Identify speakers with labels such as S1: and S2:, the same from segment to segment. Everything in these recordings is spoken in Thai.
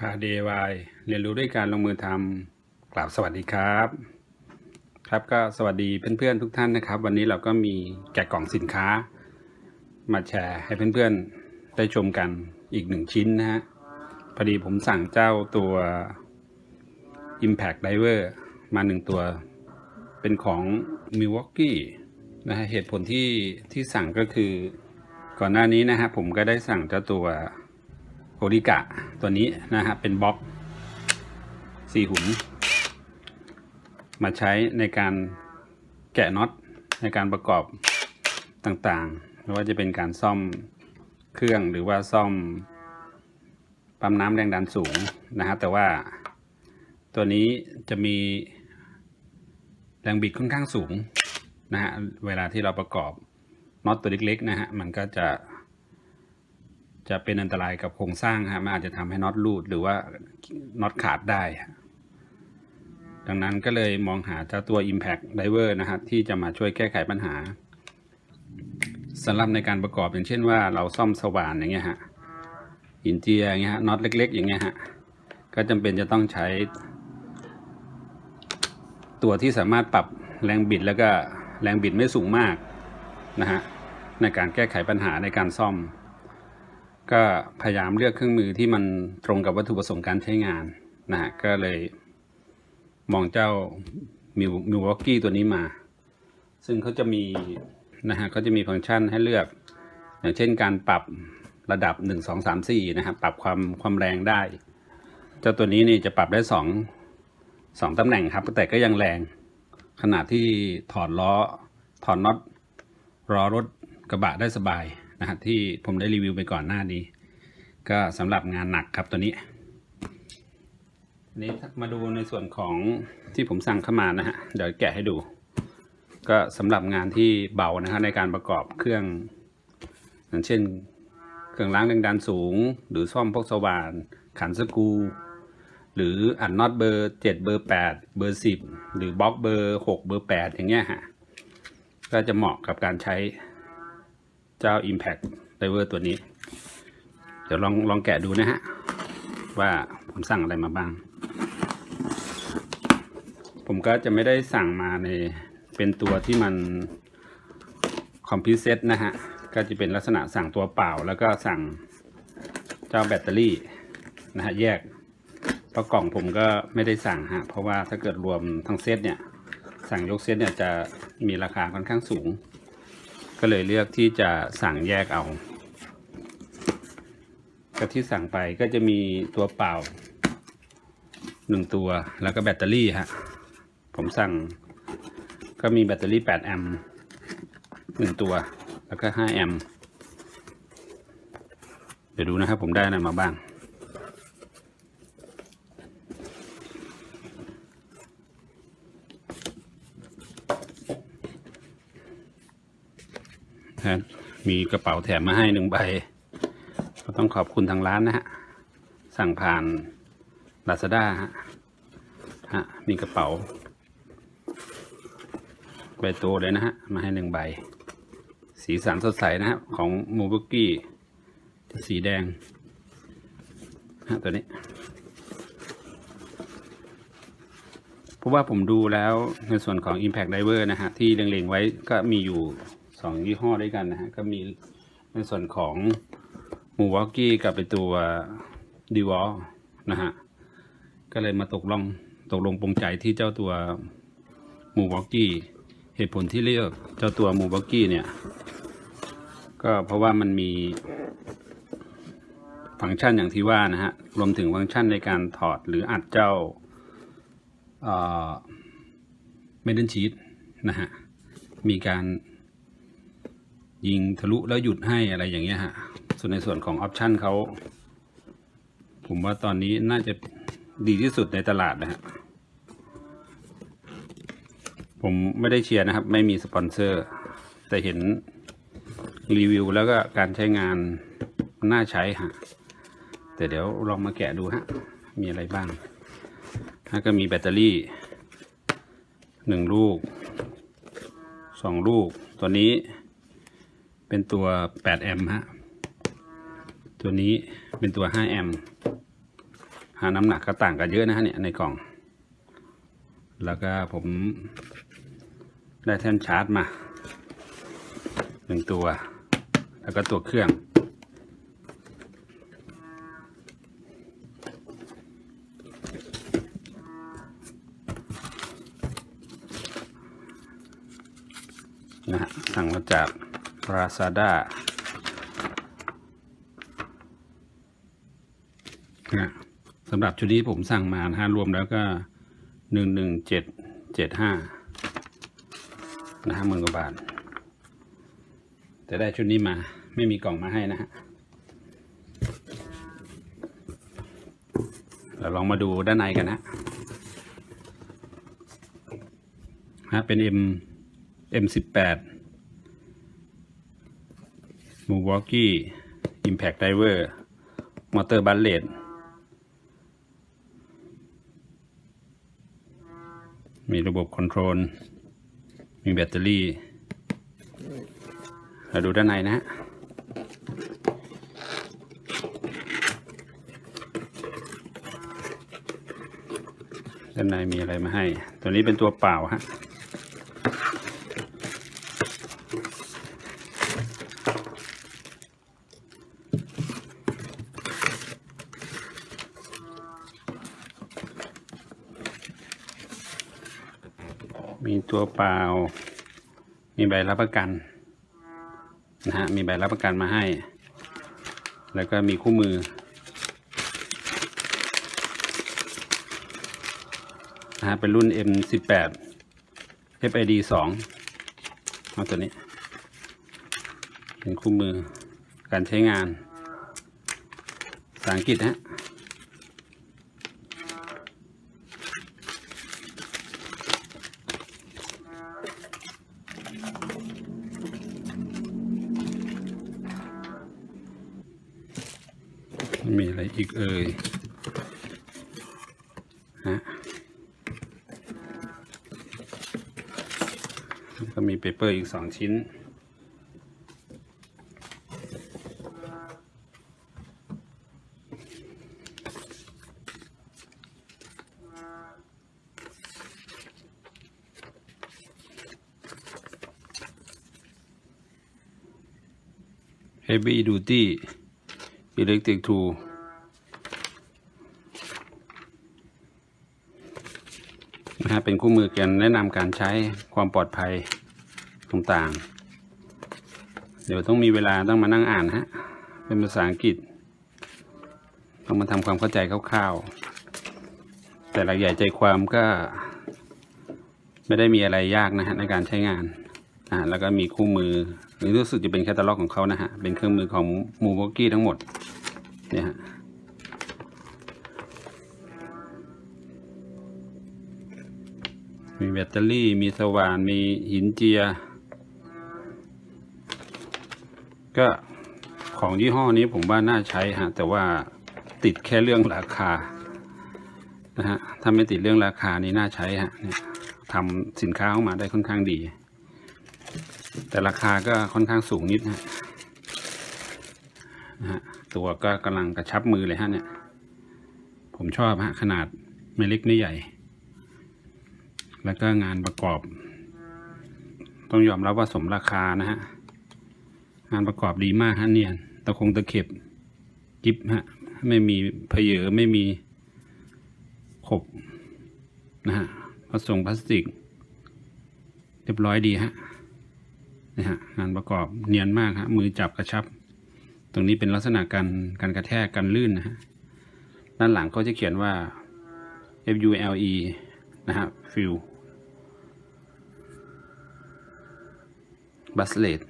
S1: พา DIY เรียนรู้ด้วยการลงมือทำกล่าวสวัสดีครับ ครับก็สวัสดีเพื่อนๆทุกท่านนะครับ วันนี้เราก็มีแกะกล่องสินค้า มาแชร์ให้เพื่อนๆได้ชมกันอีกหนึ่งชิ้นนะฮะพอดีผมสั่งเจ้าตัว Impact Diver มาหนึ่งตัว เป็นของ Milwaukee นะฮะเหตุผลที่ที่สั่งก็คือก่อนหน้านี้นะฮะผมก็ได้สั่งเจ้าตัว โอริกะตัวนี้นะฮะเป็นบล็อกสี่หุ่น มาใช้ในการแกะน็อตในการประกอบต่างๆไม่ว่าจะเป็นการซ่อมเครื่องหรือว่าซ่อมปั๊มน้ำแรงดันสูงนะฮะแต่ว่าตัวนี้จะมีแรงบิดค่อนข้างสูงนะฮะเวลาที่เราประกอบน็อตตัวเล็กๆนะฮะมันก็จะ จะเป็นอันตรายกับโครงสร้างฮะมันอาจจะทำให้น็อตรูดหรือว่าน็อตขาดได้ ดังนั้นก็เลยมองหาเจ้าตัว Impact Diver นะฮะที่จะมาช่วยแก้ไขปัญหาสำหรับในการประกอบอย่างเช่นว่าเราซ่อมสว่านอย่างเงี้ยฮะหินเจียอย่างเงี้ยฮะน็อตเล็ก ๆ อย่างเงี้ยฮะก็จำเป็นจะต้องใช้ ตัวที่สามารถปรับแรงบิดแล้วก็แรงบิดไม่สูงมากนะฮะในการแก้ไขปัญหาในการซ่อม ก็พยายามเลือกเครื่องมือที่มันตรงกับวัตถุประสงค์การใช้งานนะฮะก็เลยมองเจ้ามิวมิววอกกี้ตัวนี้มา ซึ่งเขาจะมีนะฮะเขาจะมีฟังก์ชันให้เลือก อย่างเช่นการปรับระดับ 1 2 3 4นะครับปรับความความแรงได้ เจ้าตัวนี้นี่จะปรับได้ 2 2ตำแหน่งครับ แต่ก็ยังแรงขนาดที่ถอดล้อถอดน็อตล้อรถกระบะได้สบาย นะฮะที่ผมได้รีวิวไปก่อนหน้านี้ ก็สำหรับงานหนักครับตัวนี้นี้มาดูในส่วนของที่ผมสั่งเข้ามานะฮะเดี๋ยวแกะให้ดู ก็สำหรับงานที่เบานะฮะในการประกอบเครื่องอย่างเช่น เครื่องล้างแรงดันสูง หรือซ่อมพวกสว่าน ขันสกรูหรืออัดน็อตเบอร์ 7 เบอร์ 8 เบอร์ 10 หรือ บล็อกเบอร์ 6 เบอร์ 8 อย่างเงี้ยฮะก็จะเหมาะกับการใช้ เจ้า Impact Diver ตัวนี้ เดี๋ยวลองลองแกะดูนะฮะ ว่าผมสั่งอะไรมาบ้าง ผมก็จะไม่ได้สั่งมาในเป็นตัวที่มันคอมพิวเซตนะฮะ ก็จะเป็นลักษณะสั่งตัวเปล่า แล้วก็สั่งเจ้าแบตเตอรี่นะฮะแยกเพราะกล่องผมก็ไม่ได้สั่งฮะ เพราะว่าถ้าเกิดรวมทั้งเซตเนี่ย สั่งยกเซตเนี่ยจะมีราคาค่อนข้างสูง ก็เลยเลือกที่จะสั่งแยกเอาก็ที่สั่งไปก็จะมีตัวเปล่าหนึ่งตัวแล้วก็แบตเตอรี่ฮะผมสั่งก็มีแบตเตอรี่ 8 แอมป์หนึ่งตัว แล้วก็ 5 แอมป์เดี๋ยวดูนะครับผมได้อะไรมาบ้าง นะ มีกระเป๋าแถมมาให้หนึ่งใบ ก็ต้องขอบคุณทางร้านนะฮะ สั่งผ่าน Lazada ฮะฮะมีกระเป๋าใบโตเลยนะฮะ มาให้หนึ่งใบ สีสันสดใสนะฮะ ของมูบุกี้สีแดงฮะตัวนี้เพราะว่าผมดูแล้วในส่วนของ Impact Diver นะฮะ ที่เล็งๆไว้ก็มีอยู่ องยี่ห้อด้วยกันนะฮะ ก็มีในส่วนของมูวอกกี้กับไปตัวดีวอลนะฮะ ก็เลยมาตกลงตกลงปรงใจที่เจ้าตัวมูวอกกี้เหตุผลที่เลือกเจ้าตัวมูวอกกี้เนี่ย ก็เพราะว่ามันมี ฟังก์ชันอย่างที่ว่านะฮะ รวมถึงฟังก์ชันในการถอดหรืออัดเจ้าเมดันชีตนะฮะ มีการ ยิงทะลุแล้วหยุดให้อะไรอย่างเงี้ยฮะ ส่วนในส่วนของออปชันเขา ผมว่าตอนนี้น่าจะดีที่สุดในตลาดนะฮะ ผมไม่ได้เชียร์นะครับ ไม่มีสปอนเซอร์ แต่เห็นรีวิวแล้วก็การใช้งานน่าใช้ฮะ แต่เดี๋ยวลองมาแกะดูฮะ มีอะไรบ้างแล้วก็มีแบตเตอรี่หนึ่งลูกสองลูก ตัวนี้ เป็นตัว 8 แอมป์ฮะ ตัวนี้เป็นตัว 5 แอมป์หาน้ำหนักก็ต่างกันเยอะนะฮะเนี่ยในกล่อง แล้วก็ผมได้แท่นชาร์จมาหนึ่งตัว แล้วก็ตัวเครื่อง นะฮะสั่งมาจาก Lazada นะสำหรับชุดนี้ผมสั่งมานะฮะรวมแล้วก็หนึ่งหนึ่งเจ็ดเจ็ดห้านะฮะหมื่นกว่าบาท แต่ได้ชุดนี้มาไม่มีกล่องมาให้นะฮะเราลองมาดูด้านในกันนะฮะเป็น M M18 Milwaukee Impact Diver Motor Bullet มีระบบคอนโทรล มีแบตเตอรี่ เราดูด้านในนะฮะด้านในมีอะไรมาให้ ตัวนี้เป็นตัวเปล่าฮะ มีตัวเปล่า มีใบรับประกันนะฮะ มีใบรับประกันมาให้ แล้วก็มีคู่มือ นะฮะ เป็นรุ่น M18 FID 2เอาตัวนี้ เป็นคู่มือการใช้งานภาษาอังกฤษนะ มีอะไรอีกเอ่ยฮะก็มีเปเปอร์อีกสองชิ้น Heavy Duty Electric Tool นะฮะเป็นคู่มือการแนะนำการใช้ความปลอดภัยต่างๆ เดี๋ยวต้องมีเวลาต้องมานั่งอ่านฮะ เป็นภาษาอังกฤษ ต้องมาทำความเข้าใจคร่าวๆ แต่หลักใหญ่ใจความก็ ไม่ได้มีอะไรยากนะฮะในการใช้งานอ่าแล้วก็มีคู่มือหรือรู้สึกจะเป็นแคตตาล็อกของเขานะฮะ เป็นเครื่องมือของมูโบกี้ทั้งหมด เนี่ยฮะมีแบตเตอรี่มีสว่าน มีหินเจีย ก็ของยี่ห้อนี้ผมว่าน่าใช้ฮะ แต่ว่าติดแค่เรื่องราคานะฮะถ้าไม่ติดเรื่องราคานี้น่าใช้ฮะทำสินค้าออกมาได้ค่อนข้างดี แต่ราคาก็ค่อนข้างสูงนิดนะฮะ ตัวก็กำลังกระชับมือเลยฮะเนี่ย ผมชอบฮะขนาดไม่เล็กไม่ใหญ่ แล้วก็งานประกอบ ต้องยอมรับว่าสมราคานะฮะ งานประกอบดีมากฮะเนียนตะคงตะเข็บกิบฮะ ไม่มีเพเยอไม่มีขบนะฮะผสมพลาสติก เรียบร้อยดีฮะนะฮะงานประกอบเนียนมากฮะมือจับกระชับ ตรงนี้เป็นลักษณะการการกระแทกกันลื่นนะฮะด้านหลังก็จะเขียนว่า FULE นะฮะฟิลบัสเลต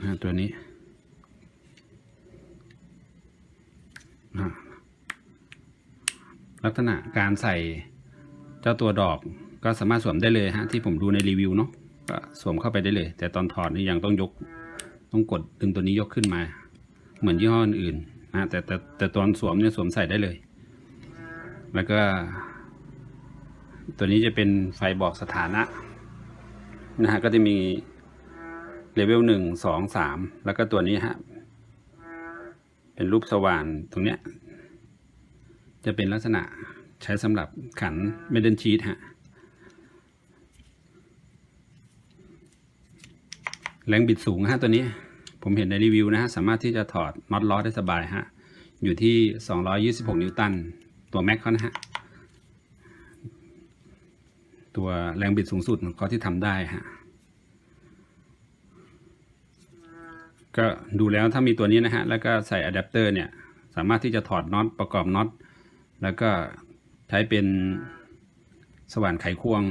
S1: นะตัวนี้นะลักษณะการใส่เจ้าตัวดอกก็สามารถสวมได้เลยฮะที่ผมดูในรีวิวเนาะก็สวมเข้าไปได้เลย แต่ตอนถอดนี่ยังต้องยก ต้องกดดึงตัวนี้ยกขึ้นมา เหมือนยี่ห้ออื่นๆนะแต่แต่แต่ตอนสวมเนี่ยสวมใส่ได้เลย แล้วก็ ตัวนี้จะเป็นไฟบอกสถานะนะฮะก็จะมีเลเวลหนึ่งสองสามแล้วก็ตัวนี้ฮะเป็นรูปสว่านตรงเนี้ยจะเป็นลักษณะใช้สำหรับขันเมดเดนชีตฮะ แรงบิดสูงฮะตัวนี้ผมเห็นในรีวิวนะฮะสามารถที่จะถอดน็อตล้อได้สบายฮะอยู่ที่ 226 นิวตัน ตัวแม็กเขานะฮะตัวแรงบิดสูงสุดของเขาที่ทำได้ฮะก็ดูแล้วถ้ามีตัวนี้นะฮะแล้วก็ใส่อะแดปเตอร์เนี่ยสามารถที่จะถอดน็อตประกอบน็อตแล้วก็ใช้เป็นสว่านไขควง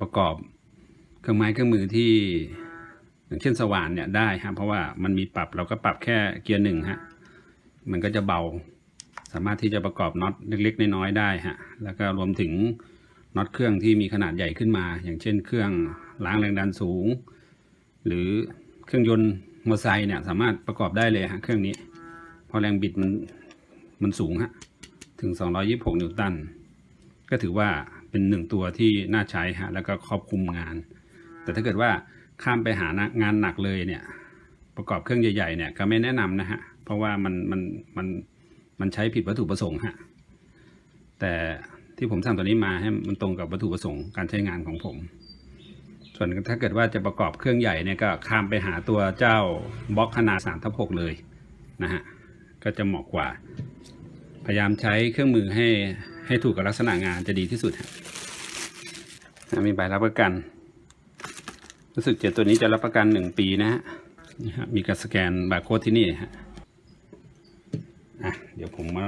S1: ประกอบเครื่องไม้เครื่องมือที่ อย่างเช่นสว่านเนี่ยได้ฮะเพราะว่ามันมีปรับเราก็ปรับแค่เกียร์หนึ่งฮะมันก็จะเบา สามารถที่จะประกอบน็อตเล็กๆน้อยๆได้ฮะแล้วก็รวมถึงน็อตเครื่องที่มีขนาดใหญ่ขึ้นมา อย่างเช่น เครื่องล้างแรงดันสูง หรือเครื่องยนต์มอเตอร์ไซค์เนี่ยสามารถประกอบได้เลยฮะเครื่องนี้เพราะแรงบิดมันมันสูงฮะถึง 226 นิวตัน ก็ถือว่าเป็นหนึ่งตัวที่น่าใช้ฮะแล้วก็ครอบคลุมงาน แต่ถ้าเกิดว่า ข้ามไปหางานหนักเลยเนี่ย ประกอบเครื่องใหญ่ๆเนี่ยก็ไม่แนะนำนะฮะ เพราะว่ามันมันมันมันใช้ผิดวัตถุประสงค์ฮะ แต่ที่ผมทำตัวนี้มาให้มันตรงกับวัตถุประสงค์การใช้งานของผม ส่วนถ้าเกิดว่าจะประกอบเครื่องใหญ่เนี่ยก็ข้ามไปหาตัวเจ้าบล็อกขนาด3ทับ6เลยนะฮะ ก็จะเหมาะกว่า พยายามใช้เครื่องมือให้ให้ถูกกับลักษณะงานจะดีที่สุดฮะมีใบรับประกัน รู้สึกเจ็ดตัวนี้จะรับประกันหนึ่งปีนะฮะนี่ฮะมีการสแกนบาร์โค้ดที่นี่ฮะอะเดี๋ยวผมมา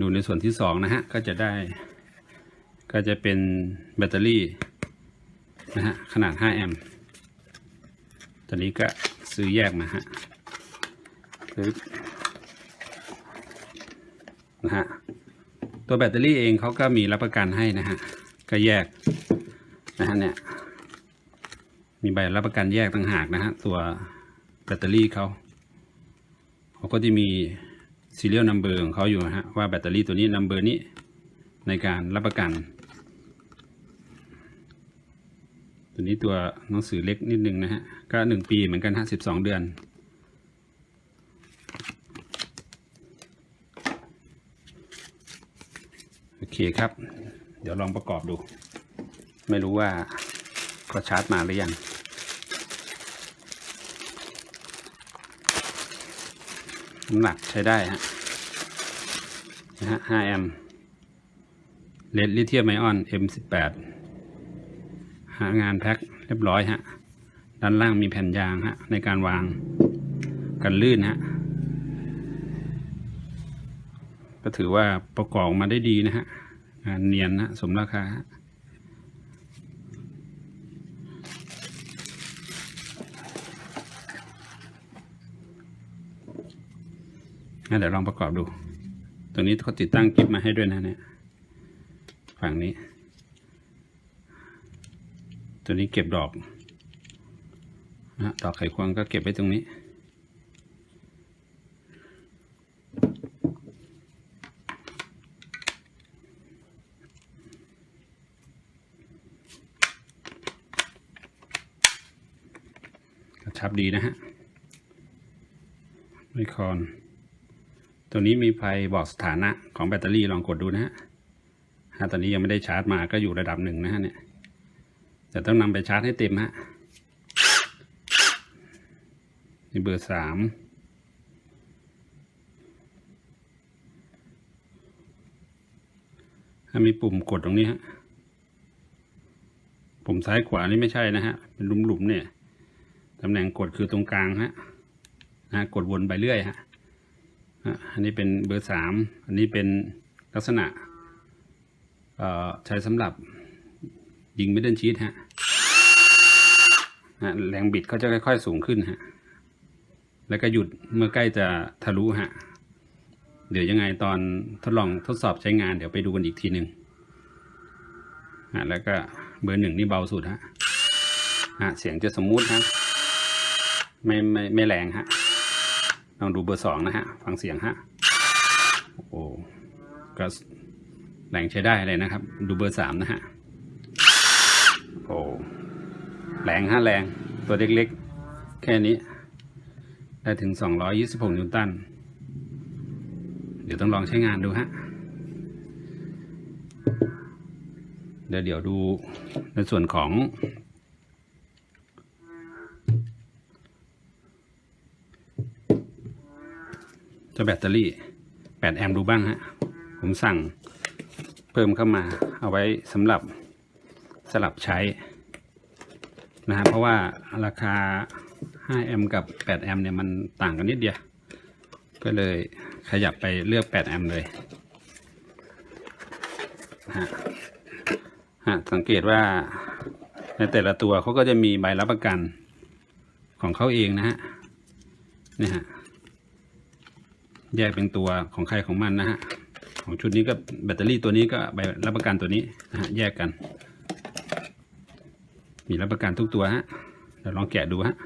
S1: ดูในส่วนที่สองนะฮะ ก็จะได้ ก็จะเป็นแบตเตอรี่นะฮะ ขนาด 5 แอมป์ตัวนี้ก็ซื้อแยกมาฮะซื้อนะฮะ ตัวแบตเตอรี่เองเขาก็มีรับประกันให้นะฮะ ก็แยกนะฮะเนี่ย มีใบรับประกันแยกต่างหากนะฮะ ตัวแบตเตอรี่เขาเขาก็จะมี serial number ของเขาอยู่นะฮะว่าแบตเตอรี่ตัวนี้ number นี้ในการรับประกัน ตัวนี้ตัวหนังสือเล็กนิดนึงนะฮะ ก็หนึ่งปีเหมือนกันฮะสิบสองเดือนโอเคครับ เดี๋ยวลองประกอบดู ไม่รู้ว่า ก็ชาร์จมาหรือยังน้ำหนักใช้ได้ฮะนะฮะ5แอมป์เลดลิเทียมไอออน M18 หางานแพ็คเรียบร้อยฮะ ด้านล่างมีแผ่นยางฮะ ในการวางกันลื่นฮะ ก็ถือว่าประกอบมาได้ดีนะฮะ งานเนียนนะสมราคาฮะ งั้นเดี๋ยวลองประกอบดูตัวนี้เขาติดตั้งกิฟมาให้ด้วยนะเนี่ย ฝั่งนี้ ตัวนี้เก็บดอกนะดอกไขควงก็เก็บไว้ตรงนี้กระชับดีนะฮะไมคอน ตัวนี้มีไฟบอกสถานะของแบตเตอรี่ลองกดดูนะฮะถ้าตอนนี้ยังไม่ได้ชาร์จมาก็อยู่ระดับหนึ่งนะฮะเนี่ยแต่ต้องนำไปชาร์จให้เต็มฮะนี่เบอร์สามถ้ามีปุ่มกดตรงนี้ฮะปุ่มซ้ายขวานี่ไม่ใช่นะฮะ เป็นหลุมๆเนี่ย ตำแหน่งกดคือตรงกลางฮะนะกดวนไปเรื่อยฮะ อันนี้เป็นเบอร์สามอันนี้เป็นลักษณะใช้สำหรับยิงไมิดเดิลชีตฮะแรงบิดเขาจะค่อยๆสูงขึ้นฮะ แล้วก็หยุดเมื่อใกล้จะทะลุฮะ เดี๋ยวยังไงตอนทดลองทดสอบใช้งานเดี๋ยวไปดูกันอีกทีหนึ่งอะแล้วก็เบอร์หนึ่งนี่เบาสุดฮะอะเสียงจะสมูทฮะไม่ไม่ไม่แรงฮะ ลองดูเบอร์สองนะฮะ ฟังเสียงฮะ โอ้ก็แรงใช้ได้เลยนะครับ ดูเบอร์สามนะฮะ โอ้แรงฮะแรง ตัวเล็กๆ แค่นี้ ได้ถึง 226 นิวตัน เดี๋ยวต้องลองใช้งานดูฮะ เดี๋ยวเดี๋ยวดูในส่วนของ จ้าแบตเตอรี่ 8 แอมป์ดูบ้างฮะ ผมสั่งเพิ่มเข้ามาเอาไว้สำหรับสลับใช้นะฮะเพราะว่าราคา 5 แอมป์กับ 8 แอมป์เนี่ยมันต่างกันนิดเดียว ก็เลยขยับไปเลือก 8 แอมป์เลยฮะฮะสังเกตว่าในแต่ละตัวเขาก็จะมีใบรับประกันของเขาเองนะฮะนี่ฮะ แยกเป็นตัวของใครของมันนะฮะ ของชุดนี้ก็แบตเตอรี่ตัวนี้ก็ใบรับประกันตัวนี้นะฮะแยกกัน มีรับประกันทุกตัวฮะเดี๋ยวลองแกะดูฮะ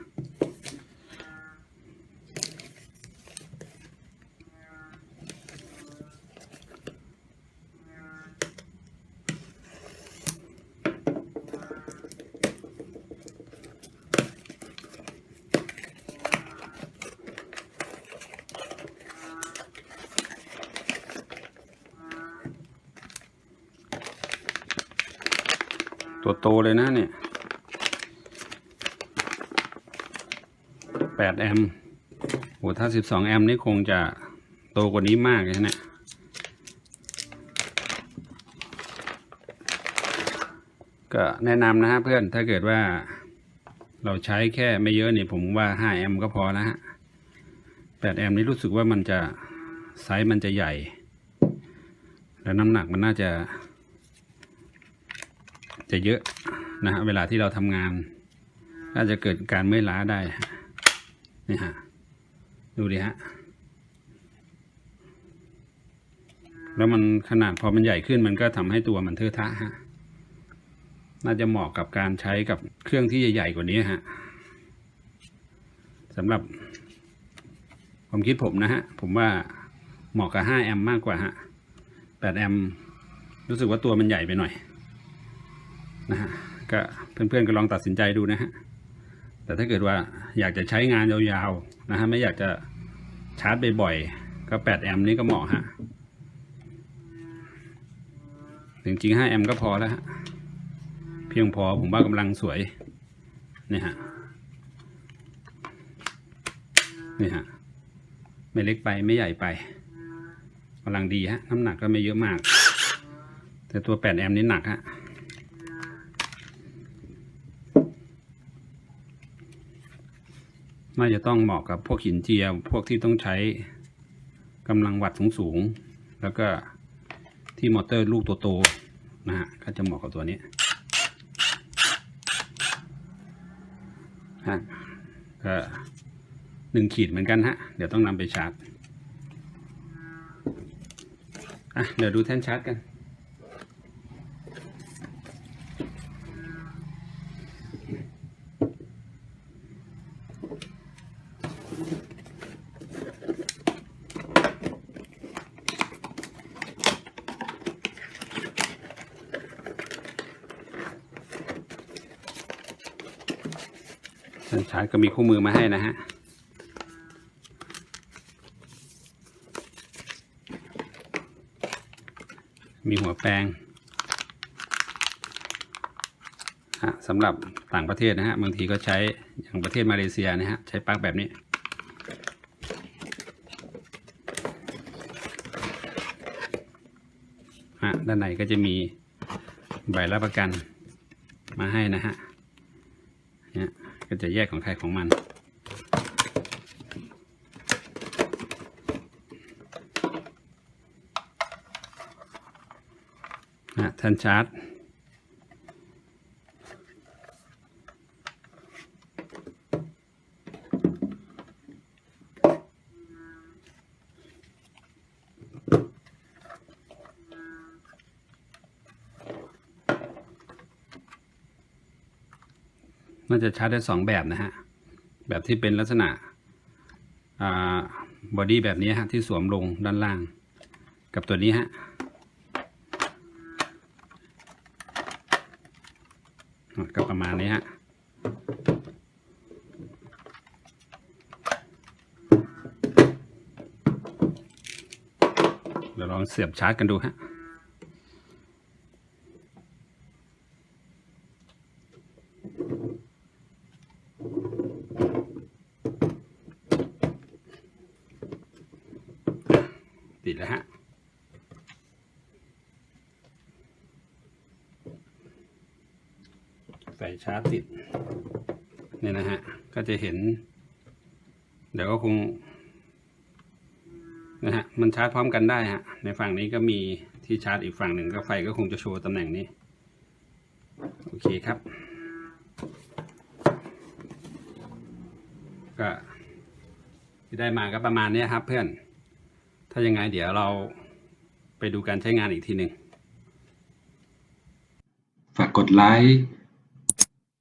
S1: ตัวโตเลยนะเนี่ย แปดแอมป์โหถ้าสิบสองแอมป์นี่คงจะโตกว่านี้มากเลยนะเนี่ยก็แนะนำนะฮะเพื่อนถ้าเกิดว่าเราใช้แค่ไม่เยอะนี่ผมว่าห้าแอมป์ก็พอแล้วฮะแปดแอมป์นี่รู้สึกว่ามันจะไซส์มันจะใหญ่ แล้วน้ำหนักมันน่าจะ จะเยอะนะฮะเวลาที่เราทำงานน่าจะเกิดการเมื่อยล้าได้ นี่ฮะดูดิฮะแล้วมันขนาดพอมันใหญ่ขึ้นมันก็ทำให้ตัวมันเทอะทะฮะน่าจะเหมาะกับการใช้กับเครื่องที่ใหญ่ๆกว่านี้ฮะสำหรับความคิดผมนะฮะ ผมว่าเหมาะกับ 5 แอมมากกว่าฮะ 8 แอมรู้สึกว่าตัวมันใหญ่ไปหน่อยนะฮะ ก็เพื่อนๆก็ลองตัดสินใจดูนะฮะ แต่ถ้าเกิดว่าอยากจะใช้งานยาวๆนะฮะไม่อยากจะชาร์จบ่อยๆก็8แอมป์นี่ก็เหมาะฮะจริงๆ5แอมป์ก็พอแล้วฮะเพียงพอผมว่ากำลังสวยนี่ฮะนี่ฮะไม่เล็กไปไม่ใหญ่ไปกำลังดีฮะน้ำหนักก็ไม่เยอะมาก แต่ตัว8แอมป์นี่หนักฮะ น่าจะต้องเหมาะกับพวกหินเจียพวกที่ต้องใช้กำลังวัดสูงๆ แล้วก็ที่มอเตอร์ลูกโตๆนะฮะก็จะเหมาะกับตัวนี้ฮะก็หนึ่งขีดเหมือนกันฮะ เดี๋ยวต้องนำไปชาร์จอะเดี๋ยวดูแท่นชาร์จกัน ท่านชาร์ก็มีคู่มือมาให้นะฮะมีหัวแปลงฮะสำหรับต่างประเทศนะฮะบางทีก็ใช้อย่างประเทศมาเลเซียนะฮะใช้ปลั๊กแบบนี้ ด้านในก็จะมีใบรับประกันมาให้นะฮะ ก็จะแยกของใครของมันนะแท่นชาร์จ จะชาร์จได้ 2 แบบนะฮะ แบบที่เป็นลักษณะบอดี้แบบนี้ฮะที่สวมลงด้านล่าง กับตัวนี้ฮะก็ประมาณนี้ฮะเดี๋ยวลองเสียบชาร์จกันดูฮะ ชาร์จติดเนี่ยนะฮะ ก็จะเห็น เดี๋ยวก็คงนะฮะมันชาร์จพร้อมกันได้ฮะ ในฝั่งนี้ก็มีที่ชาร์จอีกฝั่งหนึ่งก็ไฟก็คงจะโชว์ตำแหน่งนี้ โอเคครับ ก็ที่ได้มาก็ประมาณนี้ครับเพื่อน ถ้ายังไงเดี๋ยวเราไปดูการใช้งานอีกทีหนึ่ง
S2: ฝากกดไลค์